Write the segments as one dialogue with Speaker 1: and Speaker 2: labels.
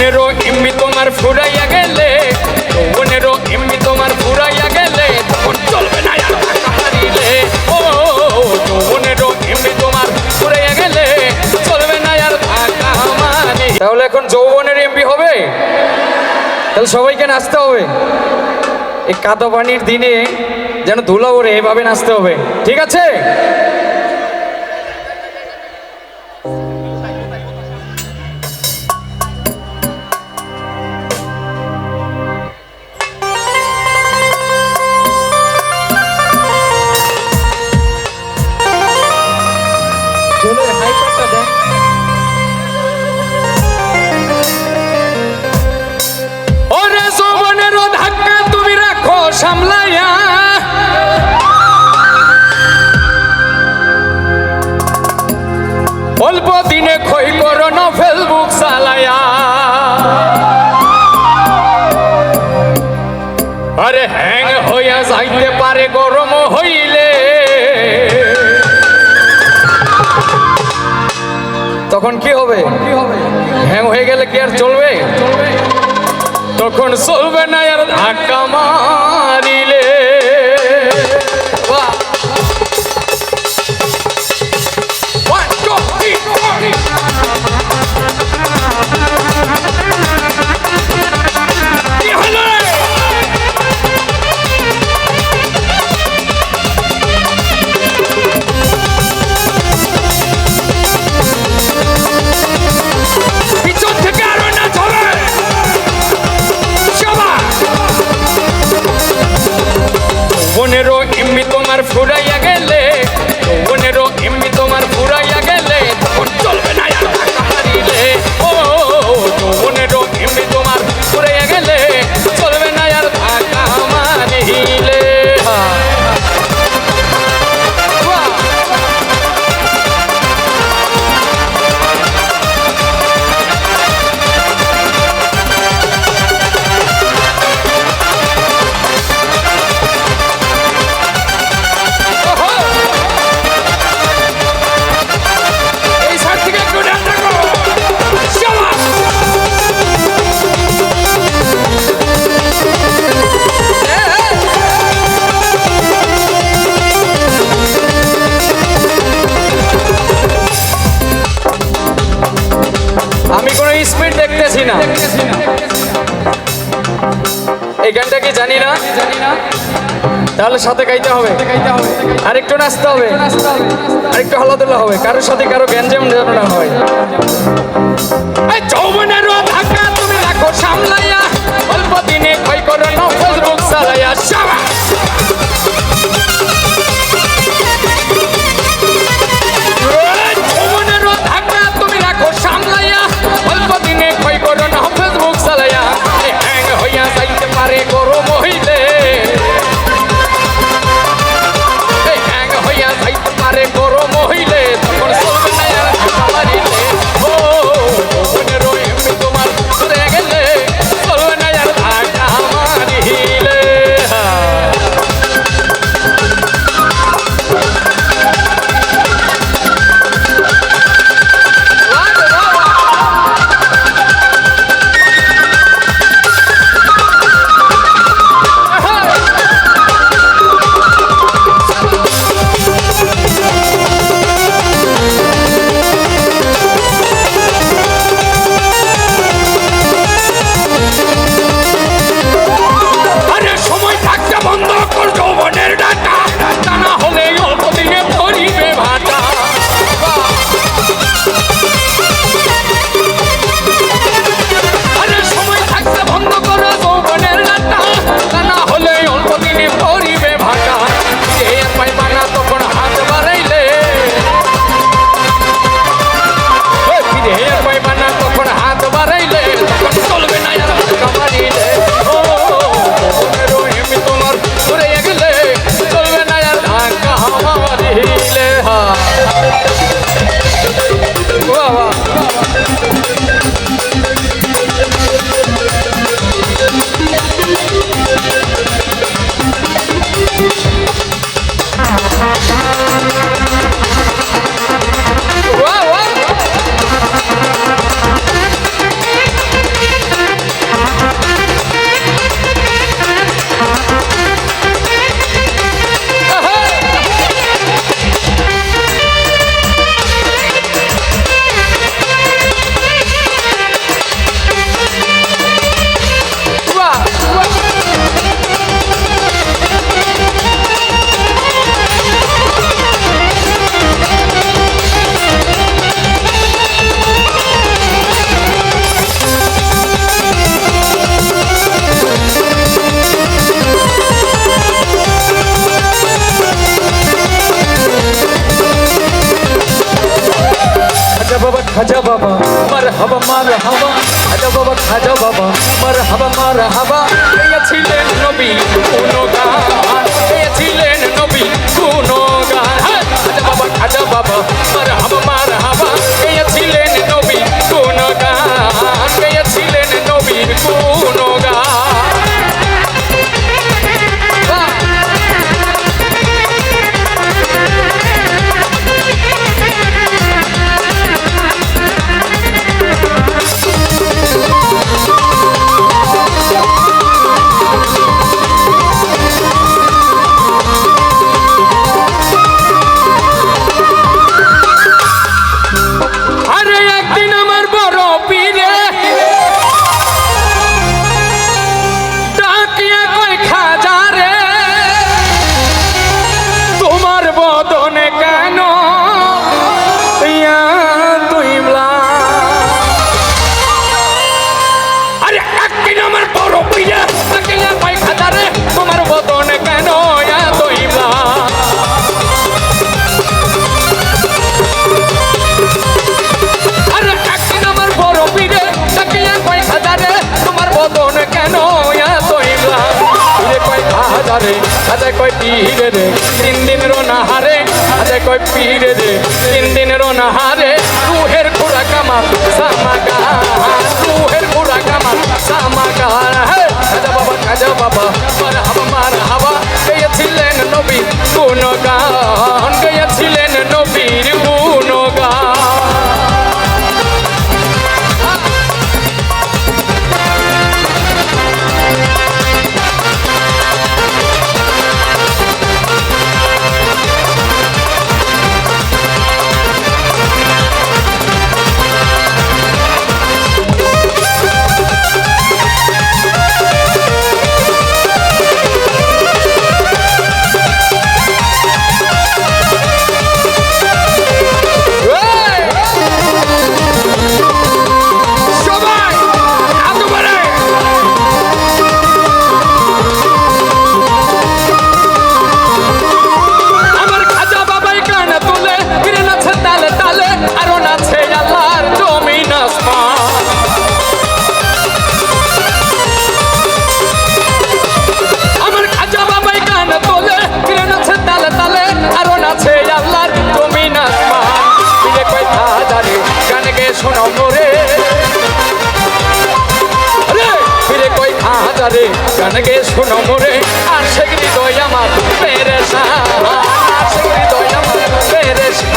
Speaker 1: যৌবনেরও এমনি তোমার ফুরাইয়া গেলে যৌবনেরও এমনি তোমার ফুরাইয়া গেলে, তখন চলবে না চলবে না আর তাহলে এখন যৌবনের এমপি হবে? তাহলে সবাইকে নাচতে হবে। এই কাদা পানির দিনে যেন ধুলা ওরে এভাবে নাচতে হবে। ঠিক আছে? সামলাইয়া। অল্প দিনে ক্ষয় করো না ফেসবুক চালায়া আরে হ্যাং হইয়া যাইতে পারে, গরম হইলে। তখন কি হবে? হ্যাং হয়ে গেলে কি আর চলবে? তখন চলবে না আর ধাক্কা মারিলে তাহলে সাথে গাইতে হবে। আর একটু নাচতে হবে। আর একটু হলাদুল্লা হবে। কারোর সাথে কারও গ্যাঞ্জাম যেন না হয়। ইয়া তুই আরে একদিন আমার বড় পীরে ডাকিয়া কই খাজা রে তোমার বদনে কেন ইয়া তুই আরে একদিন আমার বড় পীরে তাকিয়া কয় হাজারে তোমার বদন কেন পীরে কয় হাজারে হাজার কয় পীরে রে। কয় পীরে রে? তিন দিনের রোনা হারে রুহের ঘোড়া কামাল সামাকা রুহের ঘোড়া কামাল সামাকা হে খাজা বাবা খাজা বাবা মার হাবা মার হাবা গেয়েছিলেন নবী কোন গান গেয়েছিলেন নবীর কোন গান গে শোনো মোরে। আর সে হৃদয় আমার পেরেসা সে হৃদয় আমার পেরেসা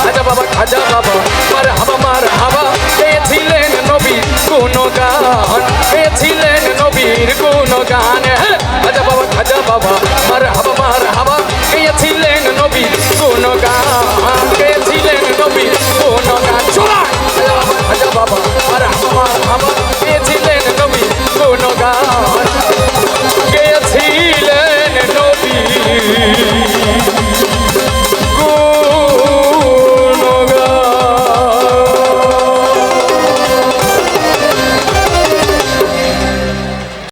Speaker 1: খাজা বাবা খাজা বাবা, মার হাবা মার হাবা। পেয়েছিলেন নবীর কোনো গান পেয়েছিলেন নবীর কোনো গান